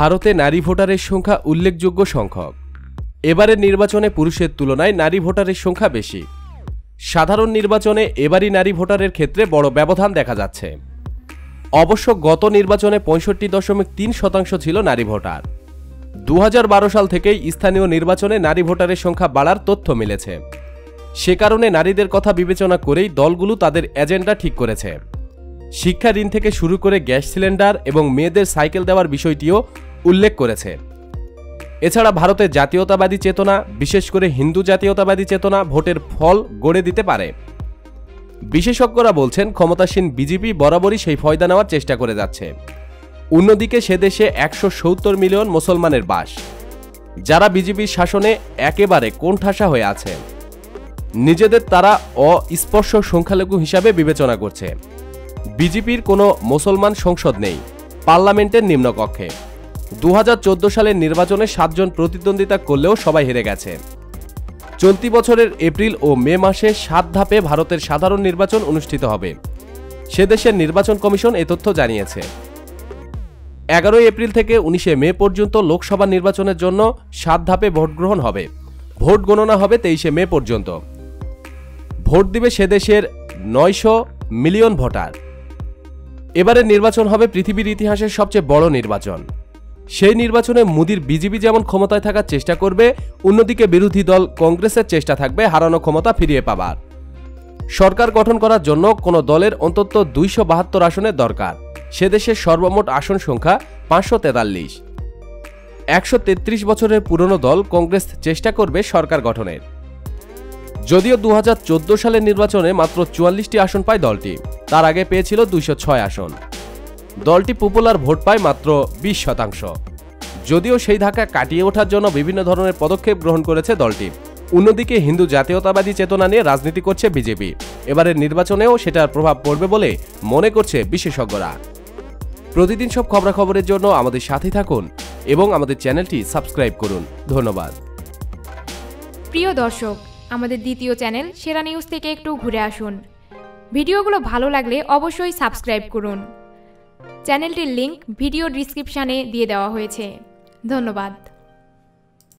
ভারতে নারী ভোটারের সংখ্যা উল্লেখযোগ্য সংখ্যক। এবারের নির্বাচনে পুরুষের তুলনায় নারী ভোটারের সংখ্যা বেশি। সাধারণ নির্বাচনে এবারই নারী ভোটারের ক্ষেত্রে বড় ব্যবধান দেখা যাচ্ছে। অবশ্য গত নির্বাচনে পঁয়ষট্টি দশমিক তিন শতাংশ ছিল নারী ভোটার। দু হাজার বারো সাল থেকেই স্থানীয় নির্বাচনে নারী ভোটারের সংখ্যা বাড়ার তথ্য মিলেছে। সে কারণে নারীদের কথা বিবেচনা করেই দলগুলো তাদের এজেন্ডা ঠিক করেছে। শিক্ষা ঋণ থেকে শুরু করে গ্যাস সিলিন্ডার এবং মেয়েদের সাইকেল দেওয়ার বিষয়টিও উল্লেখ করেছে। এছাড়া ভারতের জাতীয়তাবাদী চেতনা, বিশেষ করে হিন্দু জাতীয়তাবাদী চেতনা ভোটের ফল গড়ে দিতে পারে। বিশেষজ্ঞরা বলছেন, ক্ষমতাসীন বিজেপি বরাবরই সেই ফয়দা নেওয়ার চেষ্টা করে যাচ্ছে। অন্যদিকে সে দেশে একশো সত্তর মিলিয়ন মুসলমানের বাস। যারা বিজেপির শাসনে একেবারে কোণঠাসা হয়ে আছে। নিজেদের তারা অস্পর্শ সংখ্যালঘু হিসাবে বিবেচনা করছে। বিজেপির কোনো মুসলমান সংসদ নেই। পার্লামেন্টের নিম্নকক্ষে। দু হাজার চোদ্দ সালের নির্বাচনে সাতজন প্রতিদ্বন্দ্বিতা করলেও সবাই হেরে গেছে। চলতি বছরের এপ্রিল ও মে মাসে সাত ধাপে ভারতের সাধারণ নির্বাচন অনুষ্ঠিত হবে। সে দেশের নির্বাচন কমিশন এ তথ্য জানিয়েছে। এগারোই এপ্রিল থেকে উনিশে মে পর্যন্ত লোকসভা নির্বাচনের জন্য সাত ধাপে ভোট গ্রহণ হবে। ভোট গণনা হবে তেইশে মে পর্যন্ত। ভোট দিবে সে দেশের নয়শো মিলিয়ন ভোটার। এবারের নির্বাচন হবে পৃথিবীর ইতিহাসের সবচেয়ে বড় নির্বাচন। সেই নির্বাচনে মোদির বিজেপি যেমন ক্ষমতায় থাকার চেষ্টা করবে, অন্যদিকে বিরোধী দল কংগ্রেসের চেষ্টা থাকবে হারানো ক্ষমতা ফিরিয়ে পাবার। সরকার গঠন করার জন্য কোনো দলের অন্তত দুইশো বাহাত্তর আসনের দরকার। সে দেশের সর্বমোট আসন সংখ্যা পাঁচশো তেতাল্লিশ। একশো তেত্রিশ বছরের পুরনো দল কংগ্রেস চেষ্টা করবে সরকার গঠনের। যদিও দু হাজার চোদ্দ সালের নির্বাচনে মাত্র চুয়াল্লিশটি আসন পায় দলটি, তার আগে পেয়েছিল দুইশো ছয় আসন। দলটি পপুলার ভোট পায় মাত্র বিশ শতাংশ। যদিও সেই ধাক্কা কাটিয়ে ওঠার জন্য বিভিন্ন ধরনের পদক্ষেপ গ্রহণ করেছে দলটি। অন্যদিকে হিন্দু জাতীয়তাবাদী চেতনা নিয়ে রাজনীতি করছে বিজেপি। এবারের নির্বাচনেও সেটার প্রভাব পড়বে বলে মনে করছে বিশেষজ্ঞরা। প্রতিদিন সব খবরাখবরের জন্য আমাদের সাথে থাকুন এবং আমাদের চ্যানেলটি সাবস্ক্রাইব করুন। ধন্যবাদ। প্রিয় দর্শক, আমাদের দ্বিতীয় চ্যানেল সেরা নিউজ থেকে একটু ঘুরে আসুন। ভিডিওগুলো ভালো লাগলে অবশ্যই সাবস্ক্রাইব করুন। চ্যানেলটির লিঙ্ক ভিডিও ডিসক্রিপশানে দিয়ে দেওয়া হয়েছে। ধন্যবাদ।